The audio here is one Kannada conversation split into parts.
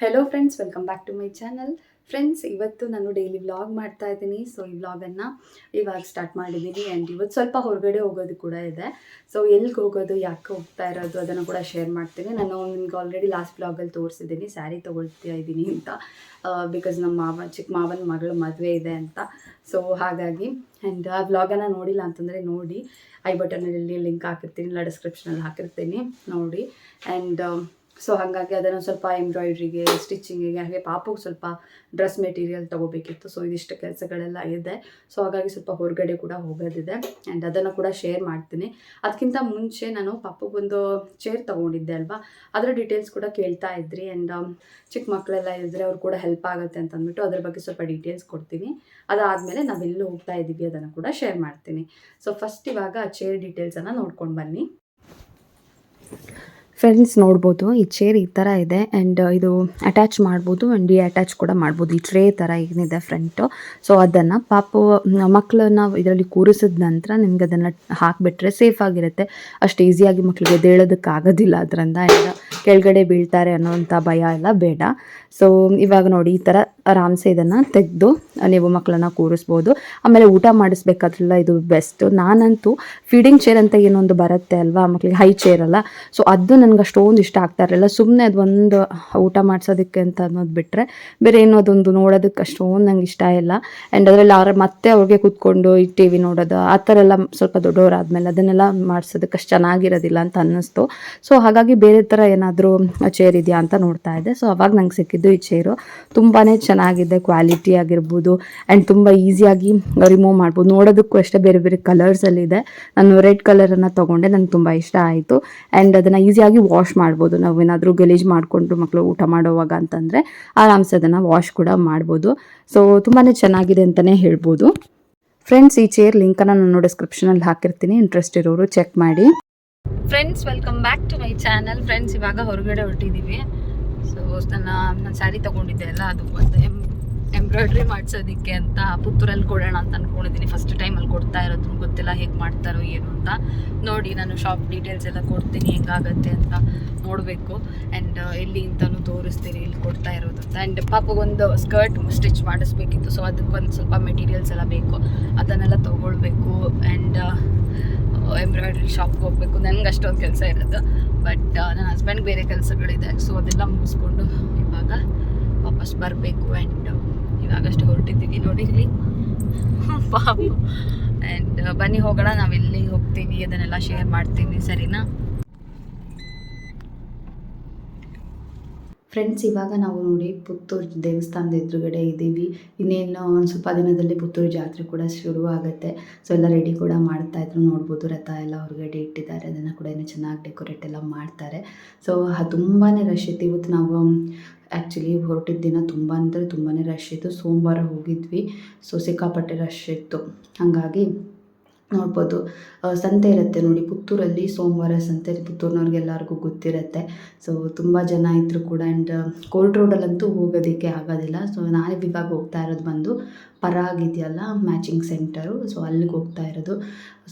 Hello friends welcome back to my channel friends ಇವತ್ತು ನಾನು ಡೈಲಿ ವ್ಲಾಗ್ ಮಾಡ್ತಾ ಇದ್ದೀನಿ. ಸೊ ಈ ವ್ಲಾಗನ್ನು ಇವಾಗ ಸ್ಟಾರ್ಟ್ ಮಾಡಿದ್ದೀನಿ ಆ್ಯಂಡ್ ಇವತ್ತು ಸ್ವಲ್ಪ ಹೊರಗಡೆ ಹೋಗೋದು ಕೂಡ ಇದೆ. ಸೊ ಎಲ್ಲಿಗೆ ಹೋಗೋದು, ಯಾಕೆ ಹೋಗ್ತಾ ಇರೋದು ಅದನ್ನು ಕೂಡ ಶೇರ್ ಮಾಡ್ತೀನಿ. ನಾನು ನಿಮ್ಗೆ ಆಲ್ರೆಡಿ ಲಾಸ್ಟ್ ವ್ಲಾಗಲ್ಲಿ ತೋರಿಸಿದ್ದೀನಿ. ಸ್ಯಾರಿ ತೊಗೊಳ್ತಾ ಇದ್ದೀನಿ ಅಂತ. ಬಿಕಾಸ್ ನಮ್ಮ ಮಾವ ಚಿಕ್ಕ ಮಾವನ ಮಗಳ ಮದುವೆ ಇದೆ ಅಂತ. ಸೊ ಹಾಗಾಗಿ ಆ್ಯಂಡ್ ಆ ವ್ಲಾಗನ್ನು ನೋಡಿಲ್ಲ ಅಂತಂದರೆ ನೋಡಿ ಐ ಬಟನಲ್ಲಿ ಲಿಂಕ್ ಹಾಕಿರ್ತೀನಿ, ಇಲ್ಲ ಡಿಸ್ಕ್ರಿಪ್ಷನಲ್ಲಿ ಹಾಕಿರ್ತೀನಿ, ನೋಡಿ. ಆ್ಯಂಡ್ ಸೊ ಹಾಗಾಗಿ ಅದನ್ನು ಸ್ವಲ್ಪ ಎಂಬ್ರಾಯ್ಡ್ರಿಗೆ ಸ್ಟಿಚಿಂಗಿಗೆ ಹಾಗೆ ಪಾಪುಗೆ ಸ್ವಲ್ಪ ಡ್ರೆಸ್ ಮೆಟೀರಿಯಲ್ ತೊಗೋಬೇಕಿತ್ತು. ಸೊ ಇದಿಷ್ಟು ಕೆಲಸಗಳೆಲ್ಲ ಇದೆ. ಸೊ ಹಾಗಾಗಿ ಸ್ವಲ್ಪ ಹೊರಗಡೆ ಕೂಡ ಹೋಗೋದಿದೆ. ಆ್ಯಂಡ್ ಅದನ್ನು ಕೂಡ ಶೇರ್ ಮಾಡ್ತೀನಿ. ಅದಕ್ಕಿಂತ ಮುಂಚೆ ನಾನು ಪಾಪಗೊಂದು ಚೇರ್ ತೊಗೊಂಡಿದ್ದೆ ಅಲ್ವಾ? ಅದರ ಡೀಟೇಲ್ಸ್ ಕೂಡ ಕೇಳ್ತಾ ಇದ್ರಿ. ಆ್ಯಂಡ್ ಚಿಕ್ಕ ಮಕ್ಕಳೆಲ್ಲ ಇದ್ದರೆ ಅವ್ರು ಕೂಡ ಹೆಲ್ಪ್ ಆಗುತ್ತೆ ಅಂತ ಅಂದ್ಬಿಟ್ಟು ಅದ್ರ ಬಗ್ಗೆ ಸ್ವಲ್ಪ ಡೀಟೇಲ್ಸ್ ಕೊಡ್ತೀನಿ. ಅದಾದಮೇಲೆ ನಾವೆಲ್ಲೂ ಹೋಗ್ತಾ ಇದ್ದೀವಿ. ಅದನ್ನು ಕೂಡ ಶೇರ್ ಮಾಡ್ತೀನಿ. ಸೊ ಫಸ್ಟ್ ಇವಾಗ ಚೇರ್ ಡೀಟೇಲ್ಸನ್ನು ನೋಡ್ಕೊಂಡು ಬನ್ನಿ. ಫ್ರೆಂಡ್ಸ್ ನೋಡ್ಬೋದು, ಈ ಚೇರ್ ಈ ಥರ ಇದೆ ಆ್ಯಂಡ್ ಇದು ಅಟ್ಯಾಚ್ ಮಾಡ್ಬೋದು ಆ್ಯಂಡ್ ಡಿ ಅಟ್ಯಾಚ್ ಕೂಡ ಮಾಡ್ಬೋದು. ಈ ಟ್ರೇ ಥರ ಏನಿದೆ ಫ್ರಂಟು ಸೊ ಅದನ್ನು ಪಾಪು ಮಕ್ಕಳನ್ನ ಇದರಲ್ಲಿ ಕೂರಿಸಿದ ನಂತರ ನಿಮ್ಗೆ ಅದನ್ನು ಹಾಕಿಬಿಟ್ರೆ ಸೇಫ್ ಆಗಿರುತ್ತೆ. ಅಷ್ಟು ಈಸಿಯಾಗಿ ಮಕ್ಕಳಿಗೆ ಎದ್ದೇಳೋದಕ್ಕಾಗೋದಿಲ್ಲ ಅದರಿಂದ. ಆ್ಯಂಡ್ ಕೆಳಗಡೆ ಬೀಳ್ತಾರೆ ಅನ್ನೋವಂಥ ಭಯ ಎಲ್ಲ ಬೇಡ. ಸೊ ಇವಾಗ ನೋಡಿ, ಈ ಥರ ಆರಾಮ್ಸೆ ಇದನ್ನು ತೆಗೆದು ನೀವು ಮಕ್ಕಳನ್ನ ಕೂರಿಸ್ಬೋದು. ಆಮೇಲೆ ಊಟ ಮಾಡಿಸ್ಬೇಕಾದ್ರೆಲ್ಲ ಇದು ಬೆಸ್ಟ್ ನಾನಂತೂ ಫೀಡಿಂಗ್ ಚೇರ್ ಅಂತ ಏನೊಂದು ಬರುತ್ತೆ ಅಲ್ವಾ? ಮಕ್ಕಳಿಗೆ ಹೈ ಚೇರ್ ಅಲ್ಲ. ಸೊ ಅದು ನನಗೆ ಅಷ್ಟೊಂದು ಇಷ್ಟ ಆಗ್ತಾ ಇರಲಿಲ್ಲ. ಸುಮ್ಮನೆ ಅದು ಒಂದು ಊಟ ಮಾಡಿಸೋದಕ್ಕೆ ಅಂತ ಅನ್ನೋದು ಬಿಟ್ಟರೆ ಬೇರೆ ಏನೋ ಅದೊಂದು ನೋಡೋದಕ್ಕೆ ಅಷ್ಟೊಂದು ನಂಗೆ ಇಷ್ಟ ಇಲ್ಲ. ಆ್ಯಂಡ್ ಅದರಲ್ಲಿ ಅವ್ರ ಮತ್ತೆ ಅವ್ರಿಗೆ ಕೂತ್ಕೊಂಡು ಈ ಟಿ ವಿ ನೋಡೋದು, ಆ ಥರ ಎಲ್ಲ ಸ್ವಲ್ಪ ದೊಡ್ಡವರಾದ್ಮೇಲೆ ಅದನ್ನೆಲ್ಲ ಮಾಡಿಸೋದಕ್ಕೆ ಅಷ್ಟು ಚೆನ್ನಾಗಿರೋದಿಲ್ಲ ಅಂತ ಅನ್ನಿಸ್ತು. ಸೊ ಹಾಗಾಗಿ ಬೇರೆ ಥರ ಏನಾದರೂ ಚೇರ್ ಇದೆಯಾ ಅಂತ ನೋಡ್ತಾ ಇದ್ದೆ. ಸೊ ಅವಾಗ ನಂಗೆ ಸಿಕ್ಕಿದ್ದು ಈ ಚೇರು ತುಂಬಾ ಚೆನ್ನಾಗಿದೆ ಕ್ವಾಲಿಟಿ ಆಗಿರ್ಬೋದು ಆ್ಯಂಡ್ ತುಂಬ ಈಸಿಯಾಗಿ ರಿಮೂವ್ ಮಾಡ್ಬೋದು. ನೋಡೋದಕ್ಕೂ ಅಷ್ಟೇ ಬೇರೆ ಬೇರೆ ಕಲರ್ಸಲ್ಲಿದೆ ನಾನು ರೆಡ್ ಕಲರನ್ನು ತೊಗೊಂಡೆ ನನಗೆ ತುಂಬ ಇಷ್ಟ ಆಯಿತು. ಆ್ಯಂಡ್ ಅದನ್ನು ಈಸಿಯಾಗಿ ವಾಶ್ ಮಾಡ್ಬೋದು. ನಾವು ಏನಾದರೂ ಗಲೀಜು ಮಾಡಿಕೊಂಡು ಮಕ್ಕಳು ಊಟ ಮಾಡೋವಾಗ ಅಂತಂದರೆ ಆರಾಮ್ಸೆ ಅದನ್ನು ವಾಶ್ ಕೂಡ ಮಾಡ್ಬೋದು. ಸೊ ತುಂಬಾ ಚೆನ್ನಾಗಿದೆ ಅಂತಲೇ ಹೇಳ್ಬೋದು. ಫ್ರೆಂಡ್ಸ್ ಈ ಚೇರ್ ಲಿಂಕನ್ನು ನಾನು ಡಿಸ್ಕ್ರಿಪ್ಷನಲ್ಲಿ ಹಾಕಿರ್ತೀನಿ. ಇಂಟ್ರೆಸ್ಟ್ ಇರೋರು ಚೆಕ್ ಮಾಡಿ. Friends welcome back to my channel friends ಇವಾಗ ಹೊರಗಡೆ ಹೊರಟಿದ್ದೀವಿ ಸೊ ನನ್ನ ನಾನು ಸ್ಯಾರಿ ತೊಗೊಂಡಿದ್ದೆ ಅಲ್ಲ, ಅದು ಒಂದು ಎಂಬ್ರಾಯ್ಡ್ರಿ ಮಾಡಿಸೋದಕ್ಕೆ ಅಂತ ಪುತ್ತೂರಲ್ಲಿ ಕೊಡೋಣ ಅಂತ ಅನ್ಕೊಂಡಿದ್ದೀನಿ. ಫಸ್ಟ್ ಟೈಮಲ್ಲಿ ಕೊಡ್ತಾ ಇರೋದು. ಗೊತ್ತಿಲ್ಲ ಹೇಗೆ ಮಾಡ್ತಾರೋ ಏನು ಅಂತ. ನೋಡಿ, ನಾನು ಶಾಪ್ ಡೀಟೇಲ್ಸ್ ಎಲ್ಲ ಕೊಡ್ತೀನಿ. ಹೆಂಗಾಗತ್ತೆ ಅಂತ ನೋಡಬೇಕು. ಆ್ಯಂಡ್ ಎಲ್ಲಿ ಅಂತಲೂ ತೋರಿಸ್ತೀನಿ ಇಲ್ಲಿ ಕೊಡ್ತಾ ಇರೋದು ಅಂತ. ಆ್ಯಂಡ್ ಪಾಪಗೊಂದು ಸ್ಕರ್ಟ್ ಸ್ಟಿಚ್ ಮಾಡಿಸ್ಬೇಕಿತ್ತು. ಸೊ ಅದಕ್ಕೊಂದು ಸ್ವಲ್ಪ ಮೆಟೀರಿಯಲ್ಸ್ ಎಲ್ಲ ಬೇಕು. ಅದನ್ನೆಲ್ಲ ತೊಗೊಳ್ಬೇಕು. ಆ್ಯಂಡ್ ಎಂಬ್ರಾಯ್ಡ್ರಿ ಶಾಪ್ಗೆ ಹೋಗಬೇಕು. ನನಗೆ ಅಷ್ಟೊಂದು ಕೆಲಸ ಇರೋದು ಬಟ್ ನನ್ನ ಹಸ್ಬೆಂಡ್ಗೆ ಬೇರೆ ಕೆಲಸಗಳಿದೆ. ಸೊ ಅದೆಲ್ಲ ಮುಗಿಸ್ಕೊಂಡು ಇವಾಗ ವಾಪಸ್ ಬರಬೇಕು. ಆ್ಯಂಡ್ ಇವಾಗಷ್ಟು ಹೊರಟಿದ್ದೀವಿ ನೋಡಿ. ಇಲ್ಲಿ. ಪಾಪ. ಆ್ಯಂಡ್ ಬನ್ನಿ ಹೋಗೋಣ ನಾವು ಎಲ್ಲಿ ಹೋಗ್ತೀವಿ ಅದನ್ನೆಲ್ಲ ಶೇರ್ ಮಾಡ್ತೀನಿ ಸರಿನಾ? ಫ್ರೆಂಡ್ಸ್ ಇವಾಗ ನಾವು ನೋಡಿ ಪುತ್ತೂರು ದೇವಸ್ಥಾನದ ಎದುರುಗಡೆ ಇದ್ದೀವಿ. ಇನ್ನೇನು ಒಂದು ಸ್ವಲ್ಪ ದಿನದಲ್ಲಿ ಪುತ್ತೂರು ಜಾತ್ರೆ ಕೂಡ ಶುರು ಆಗುತ್ತೆ. ಸೊ ಎಲ್ಲ ರೆಡಿ ಕೂಡ ಮಾಡ್ತಾ ಇದ್ರು. ನೋಡ್ಬೋದು ರಥ ಎಲ್ಲ ಹೊರಗಡೆ ಇಟ್ಟಿದ್ದಾರೆ. ಅದನ್ನು ಕೂಡ ಇನ್ನೂ ಚೆನ್ನಾಗಿ ಡೆಕೋರೇಟ್ ಎಲ್ಲ ಮಾಡ್ತಾರೆ. ಸೊ ತುಂಬಾ ರಶ್ ಇತ್ತು. ಇವತ್ತು ನಾವು ಆ್ಯಕ್ಚುಲಿ ಹೊರಟಿದ್ದ ದಿನ ತುಂಬ ಅಂದರೆ ತುಂಬಾ ರಶ್ ಇತ್ತು. ಸೋಮವಾರ ಹೋಗಿದ್ವಿ ಸೊ ಸಿಕ್ಕಾಪಟ್ಟೆ ರಶ್ ಇತ್ತು. ಹಾಗಾಗಿ ನೋಡ್ಬೋದು ಸಂತೆ ಇರುತ್ತೆ ನೋಡಿ, ಪುತ್ತೂರಲ್ಲಿ ಸೋಮವಾರ ಸಂತೆ ಪುತ್ತೂರಿನವ್ರಿಗೆ ಎಲ್ಲರಿಗೂ ಗೊತ್ತಿರುತ್ತೆ. ಸೊ ತುಂಬ ಜನ ಇದ್ದರು ಕೂಡ ಆ್ಯಂಡ್ ಕೋಲ್ಡ್ ರೋಡಲ್ಲಂತೂ ಹೋಗೋದಕ್ಕೆ ಆಗೋದಿಲ್ಲ. ಸೊ ನಾನು ಇವಾಗ ಹೋಗ್ತಾ ಇರೋದು ಬಂದು ಪರಾಗ್ ಇದೆಯಲ್ಲ ಮ್ಯಾಚಿಂಗ್ ಸೆಂಟರು ಸೊ ಅಲ್ಲಿಗೆ ಹೋಗ್ತಾ ಇರೋದು.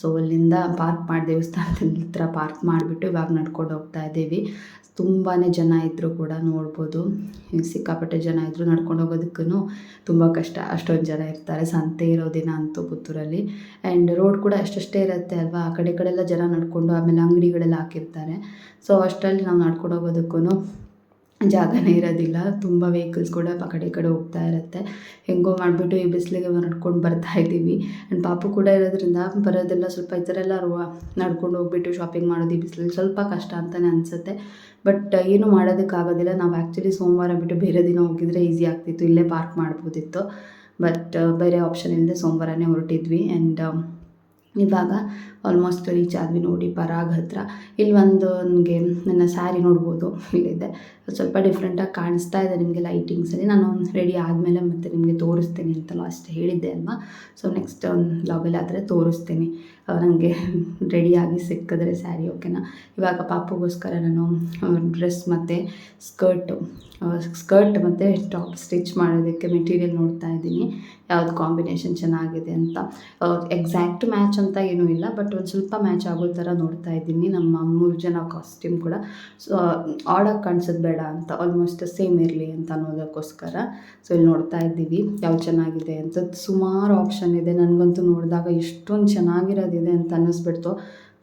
ಸೊ ಅಲ್ಲಿಂದ ಪಾರ್ಕ್ ಮಾಡಿ ದೇವಸ್ಥಾನದ ಹತ್ರ ಪಾರ್ಕ್ ಮಾಡಿಬಿಟ್ಟು ಇವಾಗ ನಡ್ಕೊಂಡು ಹೋಗ್ತಾ ಇದ್ದೀವಿ. ತುಂಬಾ ಜನ ಇದ್ದರೂ ಕೂಡ ನೋಡ್ಬೋದು. ಸಿಕ್ಕಾಪಟ್ಟೆ ಜನ ಇದ್ದರು ನಡ್ಕೊಂಡು ಹೋಗೋದಕ್ಕೂ ತುಂಬ ಕಷ್ಟ. ಅಷ್ಟೊಂದು ಜನ ಇರ್ತಾರೆ. ಸಂತೆ ಇರೋ ದಿನ ಅಂತೂ ಪುತ್ತೂರಲ್ಲಿ. ಆ್ಯಂಡ್ ರೋಡ್ ಕೂಡ ಅಷ್ಟಷ್ಟೇ ಇರುತ್ತೆ ಅಲ್ವಾ? ಆ ಕಡೆ ಕಡೆಲ್ಲ ಜನ ನಡ್ಕೊಂಡು, ಆಮೇಲೆ ಅಂಗಡಿಗಳೆಲ್ಲ ಹಾಕಿರ್ತಾರೆ. ಸೊ ಅಷ್ಟರಲ್ಲಿ ನಾವು ನಡ್ಕೊಂಡು ಹೋಗೋದಕ್ಕೂ ಜಾಗನೇ ಇರೋದಿಲ್ಲ. ತುಂಬ ವೆಹಿಕಲ್ಸ್ ಕೂಡ ಆ ಕಡೆ ಕಡೆ ಹೋಗ್ತಾ ಇರುತ್ತೆ. ಹೆಂಗೋ ಮಾಡಿಬಿಟ್ಟು ಈ ಬಿಸಿಲಿಗೆ ನಡ್ಕೊಂಡು ಬರ್ತಾ ಇದ್ದೀವಿ. ಆ್ಯಂಡ್ ಪಾಪು ಕೂಡ ಇರೋದ್ರಿಂದ ಬರೋದೆಲ್ಲ ಸ್ವಲ್ಪ ಈ ಥರ ಎಲ್ಲ ನಡ್ಕೊಂಡು ಹೋಗ್ಬಿಟ್ಟು ಶಾಪಿಂಗ್ ಮಾಡೋದು ಈ ಬಿಸಿಲಲ್ಲಿ ಸ್ವಲ್ಪ ಕಷ್ಟ ಅಂತಲೇ ಅನಿಸುತ್ತೆ. ಬಟ್ ಏನು ಮಾಡೋದಕ್ಕಾಗೋದಿಲ್ಲ ನಾವು ಆ್ಯಕ್ಚುಲಿ ಸೋಮವಾರ ಬಿಟ್ಟು ಬೇರೆ ದಿನ ಹೋಗಿದ್ರೆ ಈಸಿ ಆಗ್ತಿತ್ತು. ಇಲ್ಲೇ ಪಾರ್ಕ್ ಮಾಡ್ಬೋದಿತ್ತು. ಬಟ್ ಬೇರೆ ಆಪ್ಷನ್ ಇಲ್ಲದೆ ಸೋಮವಾರನೇ ಹೊರಟಿದ್ವಿ. ಆ್ಯಂಡ್ ಇವಾಗ ಆಲ್ಮೋಸ್ಟ್ ರೀಚ್ ಆದ್ವಿ ನೋಡಿ ಪರಾಗ್ ಹತ್ರ. ಇಲ್ಲಿ ಒಂದು ನನಗೆ ನನ್ನ ಸ್ಯಾರಿ ನೋಡ್ಬೋದು. ಇಲ್ಲಿದೆ. ಸ್ವಲ್ಪ ಡಿಫ್ರೆಂಟಾಗಿ ಕಾಣಿಸ್ತಾ ಇದೆ ನಿಮಗೆ ಲೈಟಿಂಗ್ಸಲ್ಲಿ ನಾನು ರೆಡಿ ಆದಮೇಲೆ ಮತ್ತೆ ನಿಮಗೆ ತೋರಿಸ್ತೀನಿ ಅಂತ ಲಾಸ್ಟ್ ಹೇಳಿದ್ದೆ ಅಲ್ವಾ? ಸೊ ನೆಕ್ಸ್ಟ್ ಲಾಗಲ್ಲಿ ಆದರೆ ತೋರಿಸ್ತೀನಿ. ನನಗೆ ರೆಡಿಯಾಗಿ ಸಿಕ್ಕಿದ್ರೆ ಸ್ಯಾರಿ ಓಕೆನಾ ಇವಾಗ ಪಾಪುಗೋಸ್ಕರ ನಾನು ಡ್ರೆಸ್ ಮತ್ತು ಸ್ಕರ್ಟು ಸ್ಕರ್ಟ್ ಮತ್ತು ಟಾಪ್ ಸ್ಟಿಚ್ ಮಾಡೋದಕ್ಕೆ ಮೆಟೀರಿಯಲ್ ನೋಡ್ತಾ ಇದ್ದೀನಿ. ಯಾವ್ದು ಕಾಂಬಿನೇಷನ್ ಚೆನ್ನಾಗಿದೆ ಅಂತ. ಎಕ್ಸಾಕ್ಟ್ ಮ್ಯಾಚ್ ಅಂತ ಏನೂ ಇಲ್ಲ ಬಟ್ ಒಂದು ಸ್ವಲ್ಪ ಮ್ಯಾಚ್ ಆಗೋ ಥರ ನೋಡ್ತಾ ಇದ್ದೀನಿ. ನಮ್ಮ ಮೂರು ಜನ ಕಾಸ್ಟ್ಯೂಮ್ ಕೂಡ. ಸೊ ಆಡಾಗಿ ಕಾಣಿಸೋದು ಬೇಡ ಅಂತ ಆಲ್ಮೋಸ್ಟ್ ಸೇಮ್ ಇರಲಿ ಅಂತ ಅನ್ನೋದಕ್ಕೋಸ್ಕರ. ಸೊ ಇಲ್ಲಿ ನೋಡ್ತಾ ಇದ್ದೀವಿ ಯಾವ್ದು ಚೆನ್ನಾಗಿದೆ ಅಂತ. ಸುಮಾರು ಆಪ್ಷನ್ ಇದೆ. ನನಗಂತೂ ನೋಡಿದಾಗ ಇಷ್ಟೊಂದು ಚೆನ್ನಾಗಿರೋದಿದೆ ಅಂತ ಅನ್ನಿಸ್ಬಿಡ್ತು.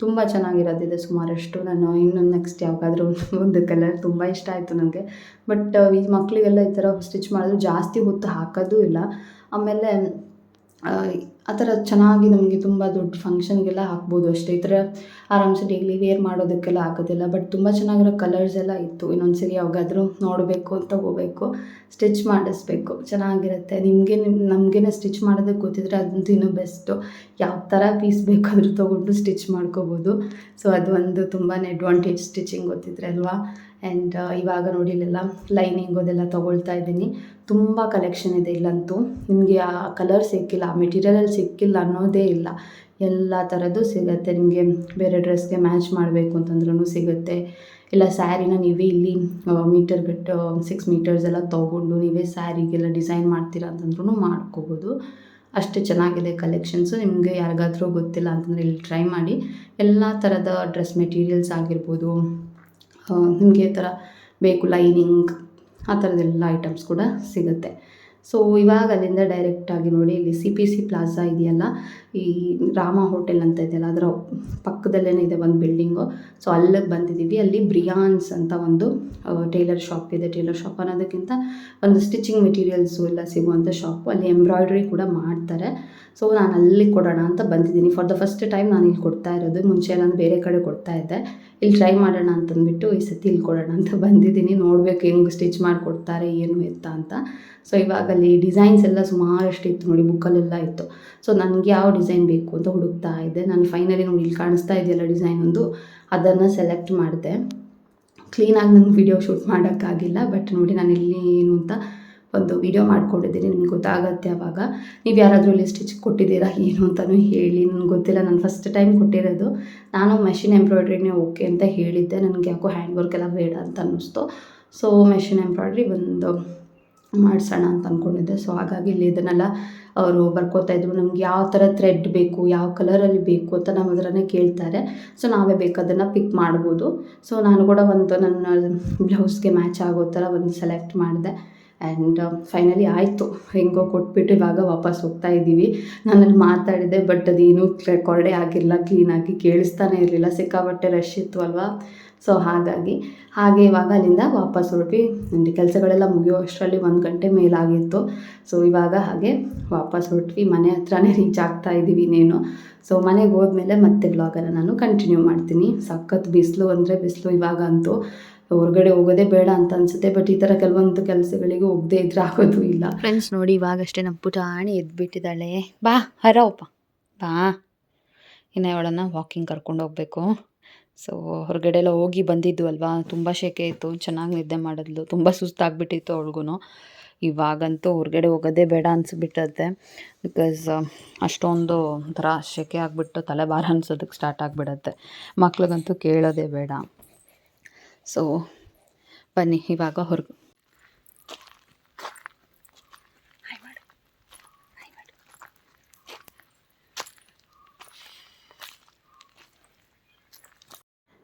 ತುಂಬ ಚೆನ್ನಾಗಿರೋದಿದೆ ಸುಮಾರಷ್ಟು. ನಾನು ಇನ್ನೊಂದು ನೆಕ್ಸ್ಟ್ ಯಾವಾಗಾದರೂ ಒಂದು ಕಲರ್ ತುಂಬ ಇಷ್ಟ ಆಯಿತು ನನಗೆ ಬಟ್ ಈ ಮಕ್ಕಳಿಗೆಲ್ಲ ಈ ಥರ ಸ್ಟಿಚ್ ಮಾಡಿದ್ರು ಜಾಸ್ತಿ ಹೊತ್ತು ಹಾಕೋದು ಇಲ್ಲ. ಆಮೇಲೆ ಆ ಥರ ಚೆನ್ನಾಗಿ ನಮಗೆ ತುಂಬ ದೊಡ್ಡ ಫಂಕ್ಷನ್ಗೆಲ್ಲ ಹಾಕ್ಬೋದು ಅಷ್ಟೇ. ಈ ಥರ ಆರಾಮ್ಸೆ ಡೈಲಿ ವೇರ್ ಮಾಡೋದಕ್ಕೆಲ್ಲ ಹಾಕೋದಿಲ್ಲ ಬಟ್ ತುಂಬ ಚೆನ್ನಾಗಿರೋ ಕಲರ್ಸ್ ಎಲ್ಲ ಇತ್ತು. ಇನ್ನೊಂದು ಸರಿ ಯಾವಾಗಾದರೂ ನೋಡಬೇಕು ಅಂತ ಹೋಗಬೇಕು. ಸ್ಟಿಚ್ ಮಾಡಿಸ್ಬೇಕು. ಚೆನ್ನಾಗಿರುತ್ತೆ. ನಿಮಗೆ ನಿಮ್ಮ ನಮಗೇನೆ ಸ್ಟಿಚ್ ಮಾಡೋದಕ್ಕೆ ಗೊತ್ತಿದ್ರೆ ಅದಂತೂ ಇನ್ನೂ ಬೆಸ್ಟು ಯಾವ ಥರ ಪೀಸ್ ಬೇಕಾದರೂ ತೊಗೊಂಡು ಸ್ಟಿಚ್ ಮಾಡ್ಕೋಬೋದು. ಸೊ ಅದು ಒಂದು ತುಂಬಾ ಅಡ್ವಾಂಟೇಜ್ ಸ್ಟಿಚಿಂಗ್ ಗೊತ್ತಿದ್ರೆ ಅಲ್ವಾ? ಆ್ಯಂಡ್ ಇವಾಗ ನೋಡಿ ಇಲ್ಲೆಲ್ಲ ಲೈನಿಂಗ್ ಅದೆಲ್ಲ ತೊಗೊಳ್ತಾ ಇದ್ದೀನಿ. ತುಂಬ ಕಲೆಕ್ಷನ್ ಇದೆ ಇಲ್ಲಂತೂ. ನಿಮಗೆ ಆ ಕಲರ್ ಸಿಕ್ಕಿಲ್ಲ, ಆ ಮೆಟೀರಿಯಲಲ್ಲಿ ಸಿಕ್ಕಿಲ್ಲ ಅನ್ನೋದೇ ಇಲ್ಲ. ಎಲ್ಲ ಥರದ್ದು ಸಿಗುತ್ತೆ. ನಿಮಗೆ ಬೇರೆ ಡ್ರೆಸ್ಗೆ ಮ್ಯಾಚ್ ಮಾಡಬೇಕು ಅಂತಂದ್ರೂ ಸಿಗುತ್ತೆ. ಇಲ್ಲ ಸ್ಯಾರಿನ ನೀವೇ ಇಲ್ಲಿ ಮೀಟರ್ ಬಿಟ್ಟು ಸಿಕ್ಸ್ ಮೀಟರ್ಸ್ ಎಲ್ಲ ತೊಗೊಂಡು ನೀವೇ ಸ್ಯಾರಿಗೆಲ್ಲ ಡಿಸೈನ್ ಮಾಡ್ತೀರಾ ಅಂತಂದ್ರೂ ಮಾಡ್ಕೋಬೋದು. ಅಷ್ಟು ಚೆನ್ನಾಗಿದೆ ಕಲೆಕ್ಷನ್ಸು ನಿಮಗೆ ಯಾರಿಗಾದರೂ ಗೊತ್ತಿಲ್ಲ ಅಂತಂದರೆ ಇಲ್ಲಿ ಟ್ರೈ ಮಾಡಿ. ಎಲ್ಲ ಥರದ ಡ್ರೆಸ್ ಮೆಟೀರಿಯಲ್ಸ್ ಆಗಿರ್ಬೋದು ನಿಮಗೆ ಥರ ಬೇಕು ಲೈನಿಂಗ್ ಆ ಥರದ್ದೆಲ್ಲ ಐಟಮ್ಸ್ ಕೂಡ ಸಿಗುತ್ತೆ. ಸೊ ಇವಾಗ ಅಲ್ಲಿಂದ ಡೈರೆಕ್ಟಾಗಿ ನೋಡಿ, ಇಲ್ಲಿ ಸಿ ಪಿ ಸಿ ಪ್ಲಾಜಾ ಇದೆಯಲ್ಲ, ಈ ರಾಮ ಹೋಟೆಲ್ ಅಂತ ಇದೆಯಲ್ಲ, ಅದರ ಪಕ್ಕದಲ್ಲೇ ಇದೆ ಒಂದು ಬಿಲ್ಡಿಂಗು ಸೊ ಅಲ್ಲಿಗೆ ಬಂದಿದ್ದೀವಿ. ಅಲ್ಲಿ ಬ್ರಿಯಾನ್ಸ್ ಅಂತ ಒಂದು ಟೈಲರ್ ಶಾಪ್ ಇದೆ. ಟೈಲರ್ ಶಾಪ್ ಅನ್ನೋದಕ್ಕಿಂತ ಒಂದು ಸ್ಟಿಚಿಂಗ್ ಮೆಟೀರಿಯಲ್ಸು ಎಲ್ಲ ಸಿಗುವಂಥ ಶಾಪು ಅಲ್ಲಿ ಎಂಬ್ರಾಯ್ಡ್ರಿ ಕೂಡ ಮಾಡ್ತಾರೆ. ಸೊ ನಾನು ಅಲ್ಲಿ ಕೊಡೋಣ ಅಂತ ಬಂದಿದ್ದೀನಿ. ಫಾರ್ ದ ಫಸ್ಟ್ ಟೈಮ್ ನಾನು ಇಲ್ಲಿ ಕೊಡ್ತಾ ಇರೋದು. ಮುಂಚೆ ನಾನು ಬೇರೆ ಕಡೆ ಕೊಡ್ತಾ ಇದ್ದೆ. ಇಲ್ಲಿ ಟ್ರೈ ಮಾಡೋಣ ಅಂತಂದ್ಬಿಟ್ಟು ಈ ಸತಿ ಇಲ್ಲಿ ಕೊಡೋಣ ಅಂತ ಬಂದಿದ್ದೀನಿ. ನೋಡಬೇಕು ಹೆಂಗೆ ಸ್ಟಿಚ್ ಮಾಡಿಕೊಡ್ತಾರೆ, ಏನು ಎತ್ತ ಅಂತ. ಸೊ ಇವಾಗ ಅಲ್ಲಿ ಡಿಸೈನ್ಸ್ ಎಲ್ಲ ಸುಮಾರಷ್ಟು ಇತ್ತು ನೋಡಿ ಬುಕ್ಕಲ್ಲೆಲ್ಲ ಇತ್ತು. ಸೊ ನನಗೆ ಯಾವ ಡಿಸೈನ್ ಬೇಕು ಅಂತ ಹುಡುಕ್ತಾ ಇದ್ದೆ. ನಾನು ಫೈನಲಿ ನೋಡಿ ಇಲ್ಲಿ ಕಾಣಿಸ್ತಾ ಇದೆಯಲ್ಲ ಡಿಸೈನ್ ಒಂದು, ಅದನ್ನು ಸೆಲೆಕ್ಟ್ ಮಾಡಿದೆ. ಕ್ಲೀನಾಗಿ ನಂಗೆ ವಿಡಿಯೋ ಶೂಟ್ ಮಾಡೋಕ್ಕಾಗಿಲ್ಲ ಬಟ್ ನೋಡಿ ನಾನು ಇಲ್ಲಿ ಏನು ಅಂತ ಒಂದು ವಿಡಿಯೋ ಮಾಡ್ಕೊಂಡಿದ್ದೀನಿ, ನಿಮ್ಗೆ ಗೊತ್ತಾಗತ್ತೆ ಅವಾಗ. ನೀವು ಯಾರಾದರೂ ಇಲ್ಲಿ ಸ್ಟಿಚ್ ಕೊಟ್ಟಿದ್ದೀರಾ, ಏನು ಅಂತಲೂ ಹೇಳಿ, ನನಗೆ ಗೊತ್ತಿಲ್ಲ. ನಾನು ಫಸ್ಟ್ ಟೈಮ್ ಕೊಟ್ಟಿರೋದು. ನಾನು ಮೆಷಿನ್ ಎಂಬ್ರಾಯ್ಡ್ರಿನೇ ಓಕೆ ಅಂತ ಹೇಳಿದ್ದೆ. ನನಗೆ ಯಾಕೋ ಹ್ಯಾಂಡ್ ವರ್ಕ್ ಎಲ್ಲ ಬೇಡ ಅಂತ ಅನ್ನಿಸ್ತು. ಸೊ ಮೆಷಿನ್ ಎಂಬ್ರಾಯ್ಡ್ರಿ ಒಂದು ಮಾಡಿಸೋಣ ಅಂತ ಅಂದ್ಕೊಂಡಿದ್ದೆ ಸೊ ಹಾಗಾಗಿ ಇಲ್ಲಿ ಇದನ್ನೆಲ್ಲ ಅವರು ಬರ್ಕೋತಾ ಇದ್ರು. ನಮ್ಗೆ ಯಾವ ಥರ ಥ್ರೆಡ್ ಬೇಕು, ಯಾವ ಕಲರಲ್ಲಿ ಬೇಕು ಅಂತ ನಮ್ಮ ಹತ್ರನೇ ಕೇಳ್ತಾರೆ. ಸೊ ನಾವೇ ಬೇಕು ಪಿಕ್ ಮಾಡ್ಬೋದು. ಸೊ ನಾನು ಕೂಡ ಒಂದು ನನ್ನ ಬ್ಲೌಸ್ಗೆ ಮ್ಯಾಚ್ ಆಗೋ ಥರ ಒಂದು ಸೆಲೆಕ್ಟ್ ಮಾಡಿದೆ. ಆ್ಯಂಡ್ ಫೈನಲಿ ಆಯಿತು. ಹೆಂಗೋ ಕೊಟ್ಬಿಟ್ಟು ಇವಾಗ ವಾಪಸ್ ಹೋಗ್ತಾ ಇದ್ದೀವಿ. ನಾನಲ್ಲಿ ಮಾತಾಡಿದೆ ಬಟ್ ಅದೇನು ರೆಕಾರ್ಡೇ ಆಗಿಲ್ಲ ಕ್ಲೀನಾಗಿ ಕೇಳಿಸ್ತಾನೆ ಇರಲಿಲ್ಲ. ಸಿಕ್ಕಾಪಟ್ಟೆ ರಶ್ ಇತ್ತು ಅಲ್ವಾ? ಸೊ ಹಾಗಾಗಿ, ಹಾಗೆ ಇವಾಗ ಅಲ್ಲಿಂದ ವಾಪಸ್ ಹೊರಟ್ವಿ. ನನಗೆ ಕೆಲಸಗಳೆಲ್ಲ ಮುಗಿಯೋ ಅಷ್ಟರಲ್ಲಿ ಒಂದು ಗಂಟೆ ಮೇಲಾಗಿತ್ತು. ಸೊ ಇವಾಗ ಹಾಗೆ ವಾಪಸ್ ಹೊರಟ್ವಿ. ಮನೆ ಹತ್ರನೇ ರೀಚ್ ಆಗ್ತಾ ಇದ್ದೀವಿ ಇನ್ನೇನು. ಸೊ ಮನೆಗೆ ಹೋದ್ಮೇಲೆ ಮತ್ತೆ ವ್ಲಾಗನ್ನು ನಾನು ಕಂಟಿನ್ಯೂ ಮಾಡ್ತೀನಿ. ಸಖತ್ ಬಿಸಿಲು ಅಂದರೆ ಬಿಸಿಲು ಇವಾಗ ಅಂತೂ ಹೊರಗಡೆ ಹೋಗೋದೇ ಬೇಡ ಅಂತ ಅನ್ಸುತ್ತೆ. ಬಟ್ ಈ ಥರ ಕೆಲವೊಂದು ಕೆಲಸಗಳಿಗೆ ಹೋಗದೆ ಇದ್ರೆ ಆಗೋದು ಇಲ್ಲ. ಫ್ರೆಂಡ್ಸ್ ನೋಡಿ ಇವಾಗಷ್ಟೇ ನಮ್ಮ ಪುಟಾಣಿ ಎದ್ಬಿಟ್ಟಿದ್ದಾಳೆ. ಬಾ ಹರವಪ್ಪ ಬಾ. ಇನ್ನು ಅವಳನ್ನು ವಾಕಿಂಗ್ ಕರ್ಕೊಂಡು ಹೋಗಬೇಕು. ಸೊ ಹೊರಗಡೆ ಎಲ್ಲ ಹೋಗಿ ಬಂದಿದ್ದು ಅಲ್ವಾ? ತುಂಬ ಶೆಕೆ ಇತ್ತು. ಚೆನ್ನಾಗಿ ನಿದ್ದೆ ಮಾಡಿದ್ಲು. ತುಂಬ ಸುಸ್ತಾಗ್ಬಿಟ್ಟಿತ್ತು ಅವಳಿಗೂ ಇವಾಗಂತೂ ಹೊರಗಡೆ ಹೋಗೋದೇ ಬೇಡ ಅನಿಸ್ಬಿಟ್ಟತ್ತೆ ಬಿಕಾಸ್ ಅಷ್ಟೊಂದು ಒಂಥರ ಶೆಕೆ ಆಗಿಬಿಟ್ಟು ತಲೆ ಬಾರ ಅನ್ಸೋದಕ್ಕೆ ಸ್ಟಾರ್ಟ್ ಆಗಿಬಿಡತ್ತೆ. ಮಕ್ಳಿಗಂತೂ ಕೇಳೋದೇ ಬೇಡ. ಸೊ ಬನ್ನಿ ಇವಾಗ ಹೊರಗು.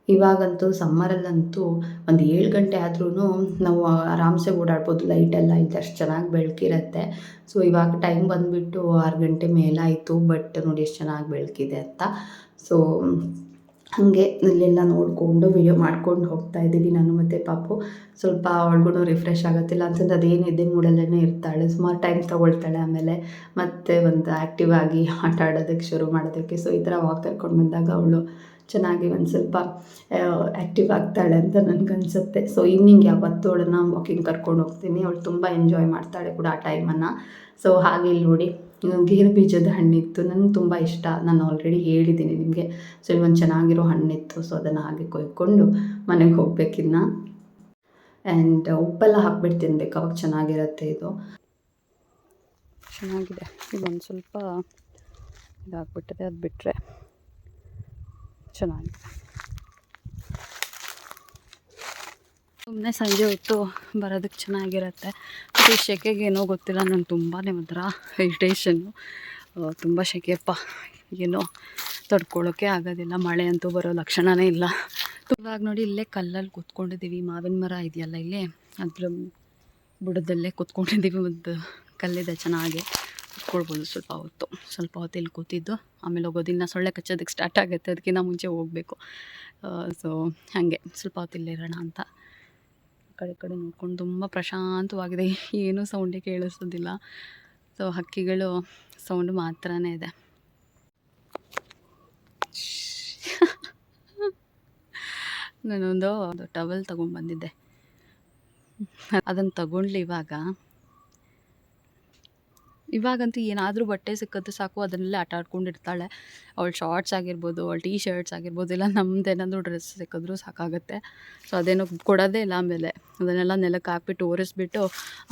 ಇವಾಗಂತೂ ಸಮ್ಮರಲ್ಲಂತೂ ಒಂದು ಏಳು ಗಂಟೆ ಆದ್ರೂ ನಾವು ಆರಾಮ್ಸೆ ಓಡಾಡ್ಬೋದು. ಲೈಟೆಲ್ಲ ಇದೆ ಅಷ್ಟು ಚೆನ್ನಾಗಿ ಬೆಳಕಿರತ್ತೆ. ಸೊ ಇವಾಗ ಟೈಮ್ ಬಂದುಬಿಟ್ಟು ಆರು ಗಂಟೆ ಮೇಲಾಯಿತು ಬಟ್ ನೋಡಿ ಎಷ್ಟು ಚೆನ್ನಾಗಿ ಬೆಳಕಿದೆ ಅಂತ. ಸೊ ಹಾಗೆ ಇಲ್ಲೆಲ್ಲ ನೋಡಿಕೊಂಡು ವೀಡಿಯೋ ಮಾಡ್ಕೊಂಡು ಹೋಗ್ತಾ ಇದ್ದೀವಿ ನಾನು ಮತ್ತು ಪಾಪು. ಸ್ವಲ್ಪ ಅವ್ಳಿಗೂ ರಿಫ್ರೆಶ್ ಆಗುತ್ತಿಲ್ಲ. ಅಂತಂದ್ರೆ ಅದೇನು ಇದೆ ಮೂಡಲ್ಲೇ ಇರ್ತಾಳೆ. ಸುಮಾರು ಟೈಮ್ ತೊಗೊಳ್ತಾಳೆ ಆಮೇಲೆ ಮತ್ತೆ ಒಂದು ಆ್ಯಕ್ಟಿವ್ ಆಗಿ ಆಟ ಆಡೋದಕ್ಕೆ ಶುರು ಮಾಡೋದಕ್ಕೆ. ಸೊ ಈ ಥರ ವಾಕ್ ಕರ್ಕೊಂಡು ಬಂದಾಗ ಅವಳು ಚೆನ್ನಾಗಿ ಒಂದು ಸ್ವಲ್ಪ ಆ್ಯಕ್ಟಿವ್ ಆಗ್ತಾಳೆ ಅಂತ ನನಗನ್ಸುತ್ತೆ ಸೊ ಈವ್ನಿಂಗ್ ಯಾವತ್ತೂ ಅವಳನ್ನ ವಾಕಿಂಗ್ ಕರ್ಕೊಂಡು ಹೋಗ್ತೀನಿ. ಅವಳು ತುಂಬ ಎಂಜಾಯ್ ಮಾಡ್ತಾಳೆ ಕೂಡ ಆ ಟೈಮನ್ನು ಸೊ ಹಾಗೆ ಇಲ್ಲಿ ನೋಡಿ. ಗೇರು ಬೀಜದ ಹಣ್ಣಿತ್ತು. ನನಗೆ ತುಂಬ ಇಷ್ಟ. ನಾನು ಆಲ್ರೆಡಿ ಹೇಳಿದ್ದೀನಿ ನಿಮಗೆ. ಸೊ ಒಂದು ಚೆನ್ನಾಗಿರೋ ಹಣ್ಣಿತ್ತು. ಸೊ ಅದನ್ನು ಹಾಗೆ ಕೊಯ್ಕೊಂಡು ಮನೆಗೆ ಹೋಗ್ಬೇಕಿನ್ನ. ಆ್ಯಂಡ್ ಉಪ್ಪೆಲ್ಲ ಹಾಕ್ಬಿಟ್ಟು ತಿನ್ಬೇಕು. ಅವಾಗ ಚೆನ್ನಾಗಿರುತ್ತೆ ಇದು. ಚೆನ್ನಾಗಿದೆ. ಇದೊಂದು ಸ್ವಲ್ಪ ಇದಾಗ್ಬಿಟ್ಟಿದೆ. ಅದು ಬಿಟ್ಟರೆ ಚೆನ್ನಾಗಿದೆ. ಸುಮ್ಮನೆ ಸಂಜೆ ಹೊತ್ತು ಬರೋದಕ್ಕೆ ಚೆನ್ನಾಗಿರುತ್ತೆ. ಮತ್ತು ಈ ಸೆಕೆಗೆ ಏನೋ ಗೊತ್ತಿಲ್ಲ, ನಂಗೆ ತುಂಬಾ ಒಂಥರ ಇರಿಟೇಷನ್ನು ತುಂಬ ಸೆಕೆಯಪ್ಪ ಏನೋ ತಡ್ಕೊಳ್ಳೋಕೆ ಆಗೋದಿಲ್ಲ, ಮಳೆ ಅಂತೂ ಬರೋ ಲಕ್ಷಣವೇ ಇಲ್ಲ. ಇವಾಗ ನೋಡಿ, ಇಲ್ಲೇ ಕಲ್ಲಲ್ಲಿ ಕೂತ್ಕೊಂಡಿದ್ದೀವಿ. ಮಾವಿನ ಮರ ಇದೆಯಲ್ಲ ಇಲ್ಲಿ. ಅದ್ರ ಬುಡದಲ್ಲೇ ಕೂತ್ಕೊಂಡಿದ್ದೀವಿ. ಒಂದು ಕಲ್ಲಿದೆ ಚೆನ್ನಾಗಿ. ಕೂತ್ಕೊಳ್ಬೋದು ಸ್ವಲ್ಪ ಹೊತ್ತು. ಸ್ವಲ್ಪ ಹೊತ್ತು ಇಲ್ಲಿ ಕೂತಿದ್ದು. ಆಮೇಲೆ ಹೋಗೋದಿನ್ನ ಸೊಳ್ಳೆ ಕಚ್ಚೋದಕ್ಕೆ ಸ್ಟಾರ್ಟ್ ಆಗುತ್ತೆ. ಅದಕ್ಕಿಂತ ಮುಂಚೆ ಹೋಗಬೇಕು. ಸೊ ಹಾಗೆ. ಸ್ವಲ್ಪ ಹೊತ್ತು ಇಲ್ಲಿರೋಣ ಅಂತ. ಕಡೆ ಕಡೆ ನೋಡ್ಕೊಂಡು ತುಂಬ ಪ್ರಶಾಂತವಾಗಿದೆ. ಏನೂ ಸೌಂಡೇ ಕೇಳಿಸೋದಿಲ್ಲ. ಸೊ ಹಕ್ಕಿಗಳು ಸೌಂಡ್ ಮಾತ್ರನೇ ಇದೆ. ನಾನೊಂದು ಟವಲ್ ತೊಗೊಂಡು ಬಂದಿದ್ದೆ ಅದನ್ನು ತಗೊಂಡ್ಲಿ ಇವಾಗ ಇವಾಗಂತೂ ಏನಾದರೂ ಬಟ್ಟೆ ಸಿಕ್ಕದ್ದು ಸಾಕು, ಅದನ್ನೆಲ್ಲ ಆಟ ಆಡ್ಕೊಂಡಿರ್ತಾಳೆ ಅವಳು ಶಾರ್ಟ್ಸ್ ಆಗಿರ್ಬೋದು, ಅವಳು ಟೀ ಶರ್ಟ್ಸ್ ಆಗಿರ್ಬೋದು, ಇಲ್ಲ ನಮ್ದು ಏನಾದರೂ ಡ್ರೆಸ್ ಸಿಕ್ಕಿದ್ರೂ ಸಾಕಾಗುತ್ತೆ. ಸೊ ಅದೇನೋ ಕೊಡೋದೇ ಇಲ್ಲ ಆಮೇಲೆ. ಅದನ್ನೆಲ್ಲ ನೆಲಕ್ಕೆ ಹಾಕ್ಬಿಟ್ಟು ಒರೆಸ್ಬಿಟ್ಟು,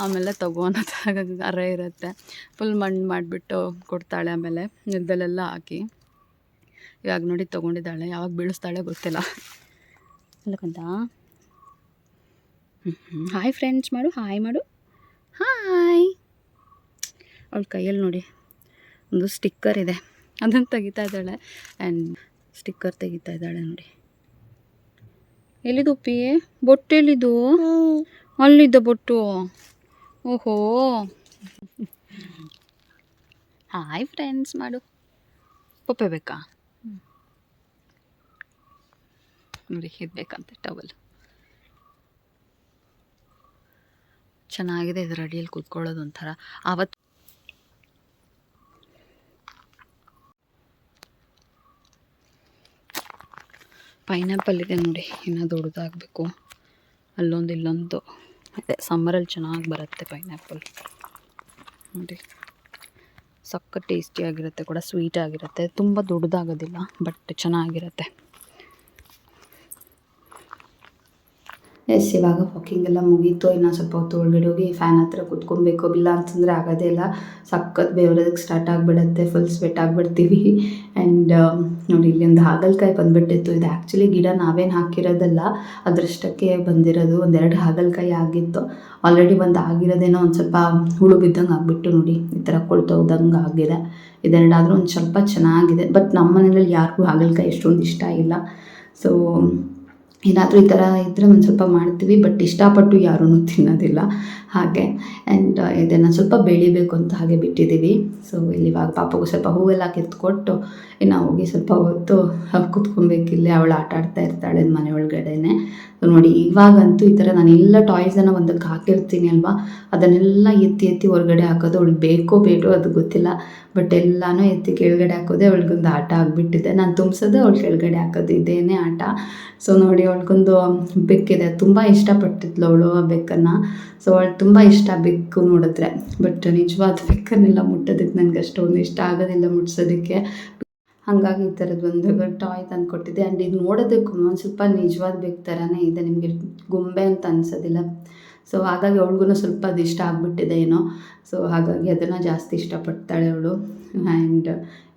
ಆಮೇಲೆ ತಗೋ ಅರೆ ಇರುತ್ತೆ. ಫುಲ್ ಮಣ್ಣು ಮಾಡಿಬಿಟ್ಟು ಕೊಡ್ತಾಳೆ ಆಮೇಲೆ, ನೆಲದಲ್ಲೆಲ್ಲ ಹಾಕಿ. ಇವಾಗ ನೋಡಿ ತೊಗೊಂಡಿದ್ದಾಳೆ, ಯಾವಾಗ ಬೀಳಿಸ್ತಾಳೆ ಗೊತ್ತಿಲ್ಲ. ಅಲ್ಲಕ್ಕಂತ ಹಾಯ್ ಫ್ರೆಂಡ್ಸ್ ಮಾಡು ಹಾಯ್ ಮಾಡು. ಹಾಯ್ ಅವಳ ಕೈಯಲ್ಲಿ ನೋಡಿ. ಒಂದು ಸ್ಟಿಕ್ಕರ್ ಇದೆ. ಅದನ್ನು ತೆಗಿತಾ ಇದ್ದಾಳೆ. ಆ್ಯಂಡ್ ಸ್ಟಿಕ್ಕರ್ ತೆಗಿತಾ ಇದ್ದಾಳೆ ನೋಡಿ. ಎಲ್ಲಿದು ಉಪ್ಪಿ? ಬೊಟ್ಟು ಎಲ್ಲಿದು? ಅಲ್ಲಿದ್ದ ಬೊಟ್ಟು. ಓಹೋ. ಹಾಯ್ ಫ್ರೆಂಡ್ಸ್ ಮಾಡು. ಪಪ್ಪೆ ಬೇಕಾ? ನೋಡಿ ಇದು ಬೇಕಂತೆ ಟವಲ್ ಚೆನ್ನಾಗಿದೆ ಇದು ರೆಡಿಯಲ್ಲಿ ಕೂತ್ಕೊಳ್ಳೋದು ಒಂಥರ. ಆವತ್ತು ಪೈನಾಪಲ್ ಇದೆ ನೋಡಿ, ಇನ್ನೂ ದೊಡ್ಡದಾಗಬೇಕು. ಅಲ್ಲೊಂದು ಇಲ್ಲೊಂದು. ಇದೆ ಸಮ್ಮರಲ್ಲಿ ಚೆನ್ನಾಗಿ ಬರುತ್ತೆ ಪೈನಾಪಲ್. ನೋಡಿ. ಸಕ್ಕ ಟೇಸ್ಟಿಯಾಗಿರುತ್ತೆ ಕೂಡ ಸ್ವೀಟ್ ಆಗಿರುತ್ತೆ. ತುಂಬ ದೊಡ್ಡದಾಗೋದಿಲ್ಲ ಬಟ್ ಚೆನ್ನಾಗಿರುತ್ತೆ. ಎಸ್ ಇವಾಗ ವಾಕಿಂಗ್ ಎಲ್ಲ ಮುಗೀತು. ಇನ್ನು ಸ್ವಲ್ಪ ಹೊತ್ತು ಒಳಗಡೆ ಹೋಗಿ ಫ್ಯಾನ್ ಹತ್ರ ಕುತ್ಕೊಬೇಕು. ಇಲ್ಲ ಅಂತಂದರೆ ಆಗೋದೇ ಇಲ್ಲ. ಸಖತ್ ಬೇವರೋದಕ್ಕೆ ಸ್ಟಾರ್ಟ್ ಆಗಿಬಿಡತ್ತೆ. ಫುಲ್ ಸ್ವೆಟ್ ಆಗಿಬಿಡ್ತೀವಿ. ಆ್ಯಂಡ್ ನೋಡಿ, ಇಲ್ಲಿ ಒಂದು ಹಾಗಲಕಾಯಿ ಬಂದುಬಿಟ್ಟಿತ್ತು. ಇದು ಆ್ಯಕ್ಚುಲಿ ಗಿಡ ನಾವೇನು ಹಾಕಿರೋದಲ್ಲ, ಅದರಷ್ಟಕ್ಕೆ ಬಂದಿರೋದು. ಒಂದೆರಡು ಹಾಗಲಕಾಯಿ ಆಗಿತ್ತು. ಆಲ್ರೆಡಿ ಒಂದು ಆಗಿರೋದೇನೋ ಒಂದು ಸ್ವಲ್ಪ ಹುಳು ಬಿದ್ದಂಗೆ ಆಗಿಬಿಟ್ಟು ನೋಡಿ, ಈ ಥರ ಕೊಳ್ತೋಗ್ದಂಗೆ ಆಗಿದೆ. ಇದೆರಡಾದರೂ ಒಂದು ಸ್ವಲ್ಪ ಚೆನ್ನಾಗಿದೆ. ಬಟ್ ನಮ್ಮ ಮನೇಲಿ ಯಾರಿಗೂ ಹಾಗಲಕಾಯಿ ಎಷ್ಟೊಂದು ಇಷ್ಟ ಇಲ್ಲ. ಸೊ ಏನಾದರೂ ಈ ಥರ ಇದ್ದರೆ ಒಂದು ಸ್ವಲ್ಪ ಮಾಡ್ತೀವಿ ಬಟ್ ಇಷ್ಟಪಟ್ಟು ಯಾರೂ ತಿನ್ನೋದಿಲ್ಲ. ಹಾಗೆ. ಆ್ಯಂಡ್ ಇದನ್ನು ಸ್ವಲ್ಪ ಬೆಳಿಬೇಕು ಅಂತ ಹಾಗೆ ಬಿಟ್ಟಿದ್ದೀವಿ. ಸೊ ಇಲ್ಲಿ ಇವಾಗ ಪಾಪಗೂ ಸ್ವಲ್ಪ ಹೂವೆಲ್ಲ ಕಿತ್ಕೊಟ್ಟು, ಇನ್ನು ಹೋಗಿ ಸ್ವಲ್ಪ ಹೊತ್ತು ಕುತ್ಕೊಬೇಕಿಲ್ಲೇ ಅವಳು ಆಟ ಆಡ್ತಾ ಇರ್ತಾಳೆ ಮನೆ ಒಳಗಡೆನೆ. ನೋಡಿ, ಇವಾಗಂತೂ ಈ ಥರ ನಾನು ಎಲ್ಲ ಟಾಯ್ಸನ್ನು ಒಂದಕ್ಕೆ ಹಾಕಿರ್ತೀನಿ ಅಲ್ವಾ? ಅದನ್ನೆಲ್ಲ ಎತ್ತಿ ಎತ್ತಿ ಹೊರಗಡೆ ಹಾಕೋದು ಅವಳಿಗೆ ಬೇಕೋ ಬೇಡೋ ಅದು ಗೊತ್ತಿಲ್ಲ. ಬಟ್ ಎಲ್ಲನೂ ಎತ್ತಿ ಕೆಳಗಡೆ ಹಾಕೋದೆ ಅವಳಿಗೊಂದು ಆಟ ಆಗಿಬಿಟ್ಟಿದೆ. ನಾನು ತುಂಬಿಸೋದು ಅವಳು ಕೆಳಗಡೆ ಹಾಕೋದು, ಇದೇನೆ ಆಟ. ಸೊ ನೋಡಿ, ಅವಳಿಗೊಂದು ಬೆಕ್ಕಿದೆ. ತುಂಬ ಇಷ್ಟಪಟ್ಟಿದ್ಲು ಅವಳು ಆ ಬೆಕ್ಕನ್ನು. ಸೊ ಅವಳು ತುಂಬ ಇಷ್ಟ ಬೆಕ್ಕು ನೋಡಿದ್ರೆ. ಬಟ್ ನಿಜವಾದ ಬೆಕ್ಕನ್ನೆಲ್ಲ ಮುಟ್ಟೋದಕ್ಕೆ ನನಗೆ ಅಷ್ಟೊಂದು ಇಷ್ಟ ಆಗೋದಿಲ್ಲ ಮುಟ್ಸೋದಕ್ಕೆ. ಹಾಗಾಗಿ ಈ ಥರದ್ದು ಒಂದು ಟಾಯ್ ತಂದು ಕೊಟ್ಟಿದ್ದೆ. ಆ್ಯಂಡ್ ಇದು ನೋಡೋದಕ್ಕೆ ಒಂದು ಸ್ವಲ್ಪ ನಿಜವಾದ ಬೆಕ್ಕು ಥರನೇ ಇದೆ ನಿಮಗೆ. ಗೊಂಬೆ ಅಂತ ಅನ್ಸೋದಿಲ್ಲ. ಸೊ ಹಾಗಾಗಿ ಅವಳಿಗೂ ಸ್ವಲ್ಪ ಅದು ಇಷ್ಟ ಆಗಿಬಿಟ್ಟಿದೆ ಏನೋ. ಸೊ ಹಾಗಾಗಿ ಅದನ್ನು ಜಾಸ್ತಿ ಇಷ್ಟಪಡ್ತಾಳೆ ಅವಳು. ಆ್ಯಂಡ್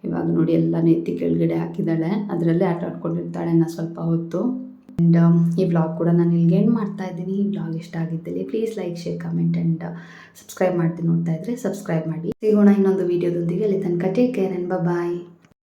ಇವಾಗ ನೋಡಿ ಎಲ್ಲ ಎತ್ತಿ ಕೆಳಗಡೆ ಹಾಕಿದ್ದಾಳೆ. ಅದರಲ್ಲೇ ಆಟ ಆಡ್ಕೊಂಡಿರ್ತಾಳೆ ನಾ ಸ್ವಲ್ಪ ಹೊತ್ತು. ಆ್ಯಂಡ್ ಈ ವ್ಲಾಗ್ ಕೂಡ ನಾನು ಇಲ್ಲಿಗೆ ಎಂಡ್ ಮಾಡ್ತಾ ಇದ್ದೀನಿ. ಈ ವ್ಲಾಗ್ ಇಷ್ಟ ಆಗಿದ್ದಲ್ಲಿ please like share comment and subscribe ಮಾಡ್ತೀನಿ ನೋಡ್ತಾ ಇದ್ದರೆ ಸಬ್ಸ್ಕ್ರೈಬ್ ಮಾಡಿ. ಸಿಗೋಣ ಇನ್ನೊಂದು ವೀಡಿಯೋದೊಂದಿಗೆ ಅಲ್ಲಿ ತನಕ ಟೇಕ್ ಕೇರ್ ಆ್ಯಂಡ್ ಬಾಯ್